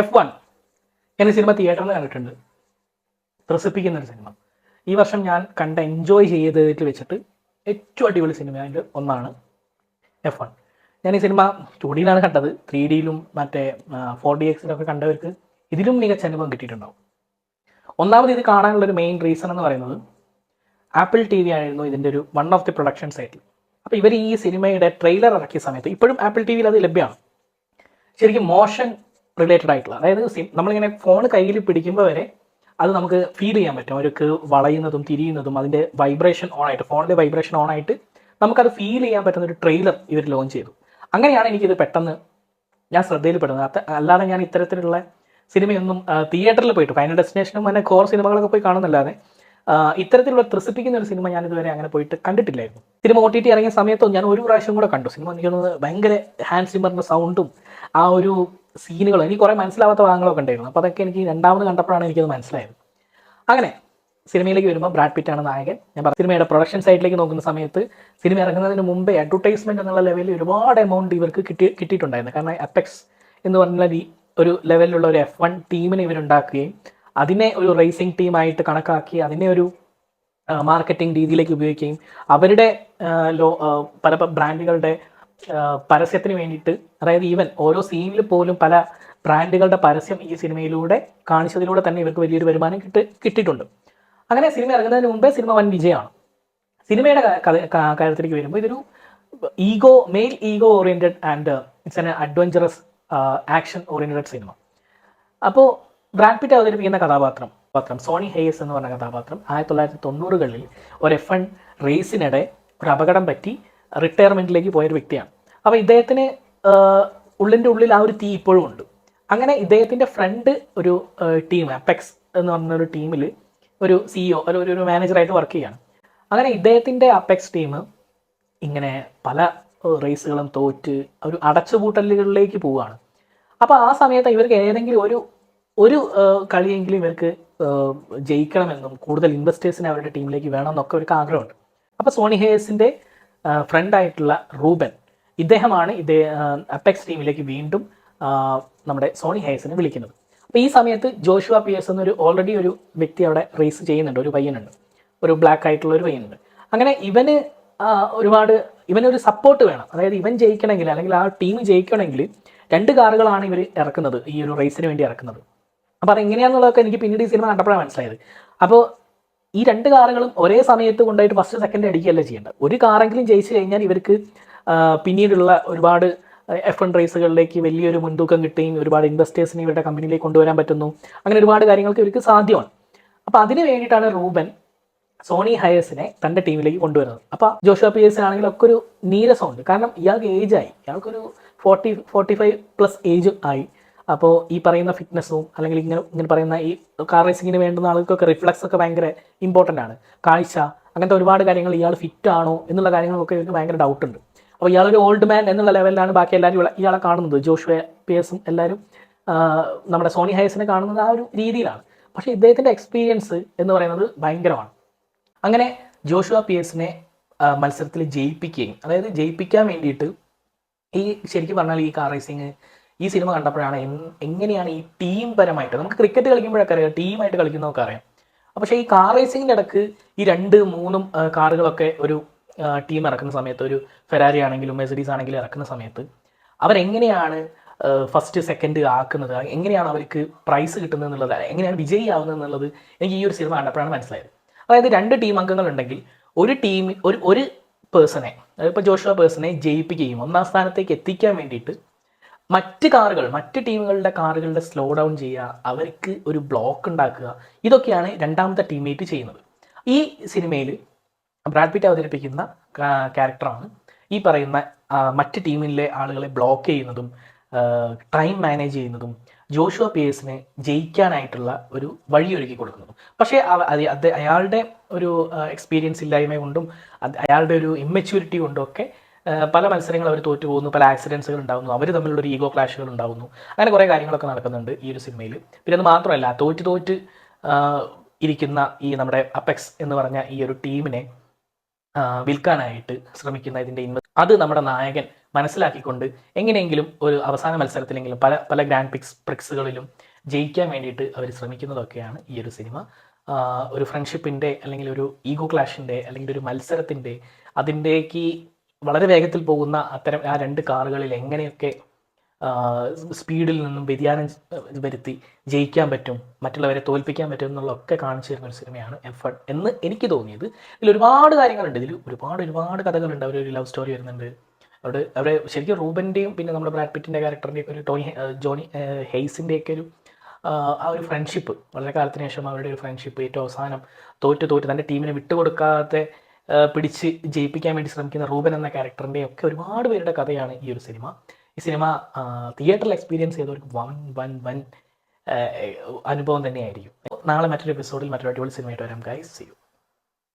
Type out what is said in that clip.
F one ഞാൻ ഈ cinema തിയേറ്ററിൽ കണ്ടിട്ടുണ്ട്. ത്രസിപ്പിക്കുന്ന ഒരു സിനിമ. ഈ വർഷം ഞാൻ കണ്ട എൻജോയ് ചെയ്തതിൽ വെച്ചിട്ട് ഏറ്റവും അടിപൊളി സിനിമ അതിന്റെ ഒന്നാണ് എഫ് വൺ ഞാൻ ഈ സിനിമ ടു ഡിയിലാണ് കണ്ടത്. ത്രീ ഡിയിലും മറ്റേ ഫോർ ഡി എക്സിലൊക്കെ കണ്ടവർക്ക് ഇതിലും മികച്ച അനുഭവം കിട്ടിയിട്ടുണ്ടാവും. ഒന്നാമത് ഇത് കാണാനുള്ള ഒരു മെയിൻ റീസൺ എന്ന് പറയുന്നത് ആപ്പിൾ ടി വി ആയിരുന്നു ഇതിന്റെ ഒരു വൺ ഓഫ് ദി പ്രൊഡക്ഷൻ സൈറ്റിൽ അപ്പോൾ ഇവർ ഈ സിനിമയുടെ ട്രെയിലർ ഇറക്കിയ സമയത്ത് ഇപ്പോഴും ആപ്പിൾ ടി വിയിൽ അത് ലഭ്യമാണ്. ശരിക്കും മോഷൻ റിലേറ്റഡ് ആയിട്ടുള്ള അതായത് സിം നമ്മളിങ്ങനെ ഫോൺ കയ്യിൽ പിടിക്കുമ്പോൾ വരെ അത് നമുക്ക് ഫീൽ ചെയ്യാൻ പറ്റും. curve വളയുന്നതും തിരിയുന്നതും അതിന്റെ വൈബ്രേഷൻ ഓൺ ആയിട്ട് ഫോണിന്റെ വൈബ്രേഷൻ ഓൺ ആയിട്ട് നമുക്കത് ഫീൽ ചെയ്യാൻ പറ്റുന്ന ഒരു ട്രെയിലർ ഇവർ ലോഞ്ച് ചെയ്തു. അങ്ങനെയാണ് എനിക്കിത് പെട്ടെന്ന് ഞാൻ ശ്രദ്ധയിൽപ്പെടുന്നത്. അല്ലാതെ ഞാൻ ഇത്തരത്തിലുള്ള സിനിമയൊന്നും തിയേറ്ററിൽ പോയിട്ട് ഫൈനൽ ഡെസ്റ്റിനേഷനും അങ്ങനെ കോർ സിനിമകളൊക്കെ പോയി കാണുന്നല്ലാതെ ഇത്തരത്തിലുള്ള ത്രസിപ്പിക്കുന്ന ഒരു സിനിമ ഞാൻ ഇതുവരെ അങ്ങനെ പോയിട്ട് കണ്ടിട്ടില്ലായിരുന്നു. സിനിമ ഒ ടി ടി ഇറങ്ങിയ സമയത്തും ഞാൻ ഒരു പ്രാവശ്യം കൂടെ കണ്ടു. സിനിമ എനിക്ക് തോന്നുന്നത് ഭയങ്കര ഹാൻഡ് സിമറിന്റെ സൗണ്ടും ആ ഒരു സീനുകളും എനിക്ക് കുറേ മനസ്സിലാവാത്ത ഭാഗങ്ങളൊക്കെ ഉണ്ടായിരുന്നു. അപ്പോൾ അതൊക്കെ എനിക്ക് രണ്ടാമത് കണ്ടപ്പോഴാണ് എനിക്കത് മനസ്സിലായത്. അങ്ങനെ സിനിമയിലേക്ക് വരുമ്പോൾ ബ്രാഡ് പിറ്റ് ആണ് നായകൻ. ഞാൻ പറഞ്ഞ സിനിമയുടെ പ്രൊഡക്ഷൻ സൈറ്റിലേക്ക് നോക്കുന്ന സമയത്ത് സിനിമ ഇറങ്ങുന്നതിന് മുമ്പേ അഡ്വർടൈസ്മെന്റ് എന്നുള്ള ലെവലിൽ ഒരുപാട് എമൗണ്ട് ഇവർക്ക് കിട്ടി കിട്ടിയിട്ടുണ്ടായിരുന്നു. കാരണം അപ്പെക്സ് എന്ന് പറഞ്ഞാൽ ഈ ഒരു ലെവലിലുള്ള ഒരു എഫ് വൺ ടീമിനെ ഇവരുണ്ടാക്കുകയും അതിനെ ഒരു റേസിംഗ് ടീമായിട്ട് കണക്കാക്കി അതിനെ ഒരു മാർക്കറ്റിംഗ് രീതിയിലേക്ക് ഉപയോഗിക്കുകയും അവരുടെ ലോ പല ബ്രാൻഡുകളുടെ പരസ്യത്തിന് വേണ്ടിയിട്ട് അതായത് ഈവൻ ഓരോ സീനിൽ പോലും പല ബ്രാൻഡുകളുടെ പരസ്യം ഈ സിനിമയിലൂടെ കാണിച്ചതിലൂടെ തന്നെ ഇവർക്ക് വലിയൊരു വരുമാനം കിട്ടി കിട്ടിയിട്ടുണ്ട്. അങ്ങനെ സിനിമ ഇറങ്ങുന്നതിന് മുമ്പേ സിനിമ വൻ വിജയമാണ്. സിനിമയുടെ കാര്യത്തിലേക്ക് വരുമ്പോൾ ഇതൊരു ego male ego oriented and it's an adventurous action oriented cinema അപ്പോൾ ബ്രാഡ് പിറ്റ് അവതരിപ്പിക്കുന്ന കഥാപാത്രം പാത്രം സോണി ഹേയസ് എന്ന് പറഞ്ഞ കഥാപാത്രം ആയിരത്തി തൊള്ളായിരത്തി തൊണ്ണൂറുകളിൽ ഒരു എഫ് എൺ റേസിനിടെ ഒരു അപകടം പറ്റി റിട്ടയർമെന്റിലേക്ക് പോയൊരു വ്യക്തിയാണ്. അപ്പോൾ ഇദ്ദേഹത്തിന് ഉള്ളിന്റെ ഉള്ളിൽ ആ ഒരു തീ ഇപ്പോഴും ഉണ്ട്. അങ്ങനെ ഇദ്ദേഹത്തിന്റെ ഫ്രണ്ട് ഒരു ടീം അപ്പെക്സ് എന്ന് പറഞ്ഞ ഒരു ടീമിൽ ഒരു സിഇഒ അല്ല ഒരു- ഒരു മാനേജറായിട്ട് വർക്ക് ചെയ്യാണ് അങ്ങനെ ഇദ്ദേഹത്തിന്റെ അപ്പെക്സ് ടീം ഇങ്ങനെ പല റേസുകളും തോറ്റ് ഒരു അടച്ചുപൂട്ടലുകളിലേക്ക് പോവുകയാണ്. അപ്പോൾ ആ സമയത്ത് ഇവർക്ക് ഏതെങ്കിലും ഒരു ഒരു കളിയെങ്കിലും ഇവർക്ക് ജയിക്കണമെന്നും കൂടുതൽ ഇൻവെസ്റ്റേഴ്സിനെ അവരുടെ ടീമിലേക്ക് വേണമെന്നൊക്കെ ഒരു ആഗ്രഹമുണ്ട്. അപ്പോൾ സോണി ഹേസിന്റെ ഫ്രണ്ടായിട്ടുള്ള റൂബൻ ഇദ്ദേഹമാണ് ഇദ്ദേഹം അപ്പെക്സ് ടീമിലേക്ക് വീണ്ടും നമ്മുടെ സോണി ഹേസിനെ വിളിക്കുന്നത്. അപ്പോൾ ഈ സമയത്ത് ജോഷുവ പിയേഴ്സ് എന്നൊരു ഓൾറെഡി ഒരു വ്യക്തി അവിടെ റേസ് ചെയ്യുന്നുണ്ട് ഒരു പയ്യനുണ്ട്. ഒരു ബ്ലാക്ക് ആയിട്ടുള്ള ഒരു പയ്യനുണ്ട്. അങ്ങനെ ഇവന് ഒരുപാട് ഇവനൊരു സപ്പോർട്ട് വേണം. അതായത് ഇവൻ ജയിക്കണമെങ്കിൽ അല്ലെങ്കിൽ ആ ടീം ജയിക്കണമെങ്കിൽ രണ്ട് കാറുകളാണ് ഇവർ ഇറക്കുന്നത് ഈ ഒരു റേസിന് വേണ്ടി ഇറക്കുന്നത്. അപ്പോൾ അതെങ്ങനെയാണെന്നുള്ളതൊക്കെ എനിക്ക് പിന്നീട് ഈ സിനിമ കണ്ടപ്പോഴാണ് മനസ്സിലായത്. അപ്പോൾ ഈ രണ്ട് കാറുകളും ഒരേ സമയത്ത് കൊണ്ടുപോയിട്ട് ഫസ്റ്റ് സെക്കൻഡ് അടിക്കുകയല്ല ചെയ്യേണ്ടത്. ഒരു കാറെങ്കിലും ജയിച്ചു കഴിഞ്ഞാൽ ഇവർക്ക് പിന്നീടുള്ള ഒരുപാട് എഫ് എൺ റേസുകളിലേക്ക് വലിയൊരു മുൻതൂക്കം കിട്ടുകയും ഒരുപാട് ഇൻവെസ്റ്റേഴ്സിനെ ഇവരുടെ കമ്പനിയിലേക്ക് കൊണ്ടുവരാൻ പറ്റുന്നു. അങ്ങനെ ഒരുപാട് കാര്യങ്ങൾക്ക് ഇവർക്ക് സാധ്യമാണ്. അപ്പോൾ അതിന് വേണ്ടിയിട്ടാണ് റൂബൻ സോണി ഹയേഴ്സിനെ തന്റെ ടീമിലേക്ക് കൊണ്ടുവരുന്നത്. അപ്പോൾ ജോഷോ പി എസ് ആണെങ്കിൽ ഒക്കെ ഒരു നീരസമുണ്ട്. കാരണം ഇയാൾക്ക് ഏജായി ഇയാൾക്കൊരു forty forty five plus age ആയി. അപ്പോൾ ഈ പറയുന്ന ഫിറ്റ്നസ്സും അല്ലെങ്കിൽ ഇങ്ങനെ ഇങ്ങനെ പറയുന്ന ഈ കാർ റേസിങ്ങിന് വേണ്ടുന്ന ആളുകൾക്കൊക്കെ റിഫ്ലക്സ് ഒക്കെ ഭയങ്കര ഇമ്പോർട്ടന്റ് ആണ്. കാഴ്ച അങ്ങനത്തെ ഒരുപാട് കാര്യങ്ങൾ ഇയാൾ ഫിറ്റ് ആണോ എന്നുള്ള കാര്യങ്ങളൊക്കെ ഇവർക്ക് ഭയങ്കര ഡൗട്ട് ഉണ്ട്. അപ്പോൾ ഇയാളൊരു ഓൾഡ് മാൻ എന്നുള്ള ലെവലിലാണ് ബാക്കി എല്ലാവരും ഇയാളെ- കാണുന്നത്. ജോഷുവ പി എസും എല്ലാവരും നമ്മുടെ സോണി ഹയസിനെ കാണുന്നത് ആ ഒരു രീതിയിലാണ്. പക്ഷേ ഇദ്ദേഹത്തിന്റെ എക്സ്പീരിയൻസ് എന്ന് പറയുന്നത് ഭയങ്കരമാണ്. അങ്ങനെ ജോഷുവ പി എസിനെ മത്സരത്തിൽ ജയിപ്പിക്കുകയും അതായത് ജയിപ്പിക്കാൻ വേണ്ടിയിട്ട് ഈ ശരിക്കും പറഞ്ഞാൽ ഈ കാർ റേസിങ് ഈ സിനിമ കണ്ടപ്പോഴാണ് എങ്ങനെയാണ് ഈ ടീം പരമായിട്ട് നമുക്ക് ക്രിക്കറ്റ് കളിക്കുമ്പോഴൊക്കെ അറിയാം ടീമായിട്ട് കളിക്കുന്നതൊക്കെ അറിയാം പക്ഷേ ഈ കാർ റേസിങ്ങിന്റെ ഇടയ്ക്ക് ഈ രണ്ട് മൂന്നും കാറുകളൊക്കെ ഒരു ടീം ഇറക്കുന്ന സമയത്ത് ഒരു ഫെരാരി ആണെങ്കിലും മെസഡീസ് ആണെങ്കിലും ഇറക്കുന്ന സമയത്ത് അവരെങ്ങനെയാണ് ഫസ്റ്റ് സെക്കൻഡ് ആക്കുന്നത്? എങ്ങനെയാണ് അവർക്ക് പ്രൈസ് കിട്ടുന്നത് എന്നുള്ളത്? എങ്ങനെയാണ് വിജയി ആവുന്നത് എന്നുള്ളത് എനിക്ക് ഈ ഒരു സിനിമ കണ്ടപ്പോഴാണ് മനസ്സിലായത്. അതായത് രണ്ട് ടീം അംഗങ്ങൾ ഉണ്ടെങ്കിൽ ഒരു ടീം ഒരു ഒരു പേഴ്സണെ ഇപ്പോൾ ജോഷുവ പേഴ്സണെ ജയിപ്പിക്കുകയും ഒന്നാം സ്ഥാനത്തേക്ക് എത്തിക്കാൻ വേണ്ടിയിട്ട് മറ്റ് കാറുകൾ മറ്റ് ടീമുകളുടെ കാറുകളുടെ സ്ലോ ഡൗൺ ചെയ്യുക അവർക്ക് ഒരു ബ്ലോക്ക് ഉണ്ടാക്കുക ഇതൊക്കെയാണ് രണ്ടാമത്തെ ടീമേറ്റ് ചെയ്യുന്നത്. ഈ സിനിമയിൽ ബ്രാഡ് പിറ്റ് അവതരിപ്പിക്കുന്ന ക്യാരക്ടറാണ് ഈ പറയുന്ന മറ്റ് ടീമിലെ ആളുകളെ ബ്ലോക്ക് ചെയ്യുന്നതും ടൈം മാനേജ് ചെയ്യുന്നതും ജോഷുവ പിയേഴ്സിനെ ജയിക്കാനായിട്ടുള്ള ഒരു വഴിയൊരുക്കി കൊടുക്കുന്നതും പക്ഷേ അത് അയാളുടെ ഒരു എക്സ്പീരിയൻസ് ഇല്ലായ്മ കൊണ്ടും അയാളുടെ ഒരു ഇമ്മച്യൂരിറ്റി കൊണ്ടും ഒക്കെ പല മത്സരങ്ങൾ അവർ തോറ്റു പോകുന്നു പല ആക്സിഡൻസുകൾ ഉണ്ടാകുന്നു അവർ തമ്മിലുള്ള ഒരു ഈഗോ ക്ലാഷുകൾ ഉണ്ടാകുന്നു അങ്ങനെ കുറേ കാര്യങ്ങളൊക്കെ നടക്കുന്നുണ്ട് ഈ ഒരു സിനിമയിൽ പിന്നെ അത് മാത്രമല്ല തോറ്റ് തോറ്റ് ഇരിക്കുന്ന ഈ നമ്മുടെ അപ്പെക്സ് എന്ന് പറഞ്ഞ ഈ ഒരു ടീമിനെ വിൽക്കാനായിട്ട് ശ്രമിക്കുന്ന ഇതിന്റെ ഇൻവെസ്റ്റ് അത് നമ്മുടെ നായകൻ മനസ്സിലാക്കിക്കൊണ്ട് എങ്ങനെയെങ്കിലും ഒരു അവസാന മത്സരത്തിലെങ്കിലും പല പല ഗ്രാൻഡ് പിക്സ് പ്രിക്സുകളിലും ജയിക്കാൻ വേണ്ടിയിട്ട് അവർ ശ്രമിക്കുന്നതൊക്കെയാണ് ഈ ഒരു സിനിമ. ഒരു ഫ്രണ്ട്ഷിപ്പിന്റെ അല്ലെങ്കിൽ ഒരു ഈഗോ ക്ലാഷിന്റെ അല്ലെങ്കിൽ ഒരു മത്സരത്തിന്റെ അതിന്റേക്ക് വളരെ വേഗത്തിൽ പോകുന്ന അത്തരം ആ രണ്ട് കാറുകളിൽ എങ്ങനെയൊക്കെ സ്പീഡിൽ നിന്നും വ്യതിയാനം വരുത്തി ജയിക്കാൻ പറ്റും മറ്റുള്ളവരെ തോൽപ്പിക്കാൻ പറ്റും എന്നുള്ളതൊക്കെ കാണിച്ചു തരുന്ന ഒരു സിനിമയാണ് എഫ് എന്ന് എനിക്ക് തോന്നിയത്. ഇതിൽ ഒരുപാട് കാര്യങ്ങളുണ്ട്. ഇതിൽ ഒരുപാട് ഒരുപാട് കഥകളുണ്ട്. അവരൊരു ലവ് സ്റ്റോറി വരുന്നുണ്ട്. അവിടെ അവിടെ ശരിക്കും റൂബന്റെയും പിന്നെ നമ്മുടെ ബ്രാഡ് പിറ്റിന്റെ ക്യാരക്ടറിന്റെയും ഒരു ടോണി ജോണി ഹെയ്സിന്റെയൊക്കെ ഒരു ആ, ഒരു ഫ്രണ്ട്ഷിപ്പ് വളരെ കാലത്തിന് ശേഷം അവരുടെ ഒരു ഫ്രണ്ട്ഷിപ്പ് ഏറ്റവും അവസാനം തോറ്റ് തോറ്റ് തന്റെ ടീമിനെ വിട്ടുകൊടുക്കാതെ പിടിച്ച് ജയിപ്പിക്കാൻ വേണ്ടി ശ്രമിക്കുന്ന റൂബൻ എന്ന ക്യാരക്ടറിന്റെ ഒക്കെ ഒരുപാട് പേരുടെ കഥയാണ് ഈ ഒരു സിനിമ. ഈ സിനിമ തിയേറ്ററിൽ എക്സ്പീരിയൻസ് ചെയ്തവർക്ക് വൻ വൻ ആ, അനുഭവം തന്നെയായിരിക്കും. നാളെ മറ്റൊരു എപ്പിസോഡിൽ മറ്റൊരു അടിപൊളി സിനിമയായിട്ട് വരാം ഗൈസ് സി യു